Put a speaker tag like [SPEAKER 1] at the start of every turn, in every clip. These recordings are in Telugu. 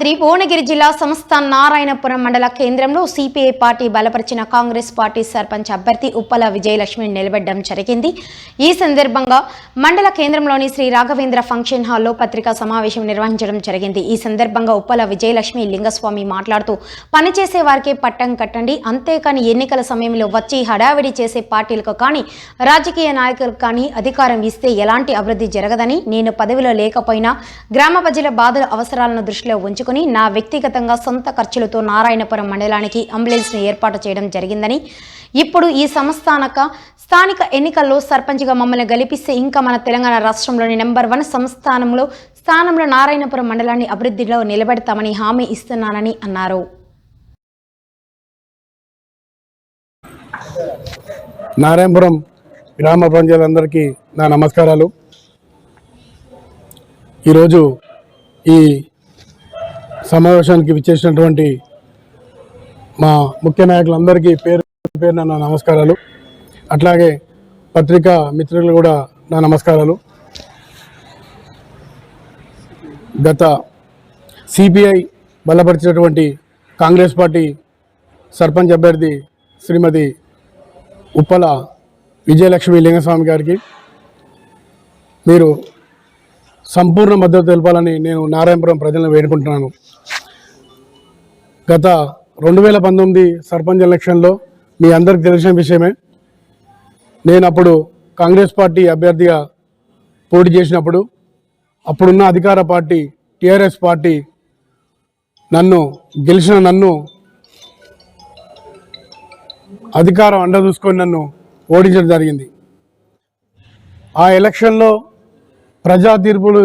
[SPEAKER 1] శ్రీ భువనగిరి జిల్లా సంస్థ నారాయణపురం మండల కేంద్రంలో సిపిఐ పార్టీ బలపరిచిన కాంగ్రెస్ పార్టీ సర్పంచ్ అభ్యర్థి ఉప్పల విజయలక్ష్మి నిలబెట్టడం జరిగింది. ఈ సందర్భంగా మండల కేంద్రంలోని శ్రీ రాఘవేంద్ర ఫంక్షన్ హాల్లో పత్రికా సమావేశం నిర్వహించడం జరిగింది. ఈ సందర్భంగా ఉప్పల విజయలక్ష్మి లింగస్వామి మాట్లాడుతూ పనిచేసే వారికే పట్టం కట్టండి. అంతేకాని ఎన్నికల సమయంలో వచ్చి హడావిడి చేసే పార్టీలకు కానీ రాజకీయ నాయకులకు కానీ అధికారం ఇస్తే ఎలాంటి అభివృద్ధి జరగదని నేను పదవిలో లేకపోయినా గ్రామ ప్రజల బాధల అవసరాలను దృష్టిలో ఉంచుకుని నా వ్యక్తిగతంగా సొంత ఖర్చులతో నారాయణపురం మండలానికి అంబులెన్స్ను ఏర్పాటు చేయడం జరిగిందని. ఇప్పుడు ఈ సంస్థానక స్థానిక ఎన్నికల్లో సర్పంచ్గా మమ్మల్ని గెలిపిస్తే ఇంకా మన తెలంగాణ రాష్ట్రంలోని నెంబర్ వన్ సంస్థానంలో స్థానంలో నారాయణపురం మండలాన్ని అభివృద్ధిలో నిలబెడతామని హామీ ఇస్తున్నానని అన్నారు.
[SPEAKER 2] నారాయణపురం గ్రామ ప్రజలందరికీ నా నమస్కారాలు. ఈరోజు ఈ సమావేశానికి విచ్చేసినటువంటి మా ముఖ్య నాయకులందరికీ పేరు పేరున నా నమస్కారాలు. అట్లాగే పత్రికా మిత్రులు కూడా నా నమస్కారాలు. గత సిపిఐ బలపరిచినటువంటి కాంగ్రెస్ పార్టీ సర్పంచ్ అభ్యర్థి శ్రీమతి ఉప్పల విజయలక్ష్మి లింగస్వామి గారికి మీరు సంపూర్ణ మద్దతు తెలపాలని నేను నారాయణపురం ప్రజలను వేడుకుంటున్నాను. గత రెండు వేల పంతొమ్మిది సర్పంచ్ ఎలక్షన్లో మీ అందరికి తెలిసిన విషయమే. నేను అప్పుడు కాంగ్రెస్ పార్టీ అభ్యర్థిగా పోటీ చేసినప్పుడు అప్పుడున్న అధికార పార్టీ టీఆర్ఎస్ పార్టీ నన్ను గెలిచిన నన్ను అధికారం అండ చూసుకొని నన్ను ఓడించడం జరిగింది. ఆ ఎలక్షన్లో ప్రజా తీర్పులు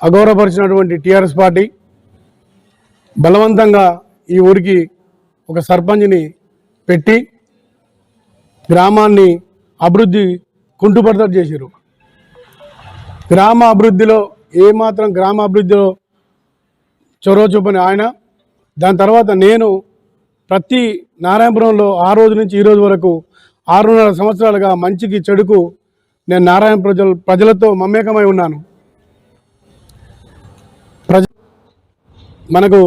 [SPEAKER 2] అగౌరవపరిచినటువంటి టీఆర్ఎస్ పార్టీ బలవంతంగా ఈ ఊరికి ఒక సర్పంచ్ని పెట్టి గ్రామాన్ని అభివృద్ధి కుంటుపడతలు చేశారు గ్రామ అభివృద్ధిలో ఏమాత్రం గ్రామ అభివృద్ధిలో చొరవ చూపని ఆయన. దాని తర్వాత నేను ప్రతి నారాయణపురంలో ఆ రోజు నుంచి ఈ రోజు వరకు ఆరున్నర సంవత్సరాలుగా మంచికి చెడుకు నేను నారాయణ ప్రజలు ప్రజలతో మమేకమై ఉన్నాను. ప్రజ మనకు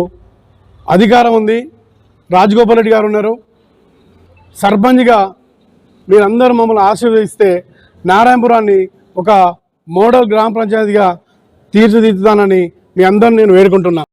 [SPEAKER 2] అధికారం ఉంది. రాజగోపాల్ రెడ్డి గారు ఉన్నారు. సర్పంచ్గా మీరందరూ మమ్మల్ని ఆశీర్వదిస్తే నారాయణపురాన్ని ఒక మోడల్ గ్రామ పంచాయతీగా తీర్చిదిద్దుతానని మీ అందరిని నేను వేడుకుంటున్నాను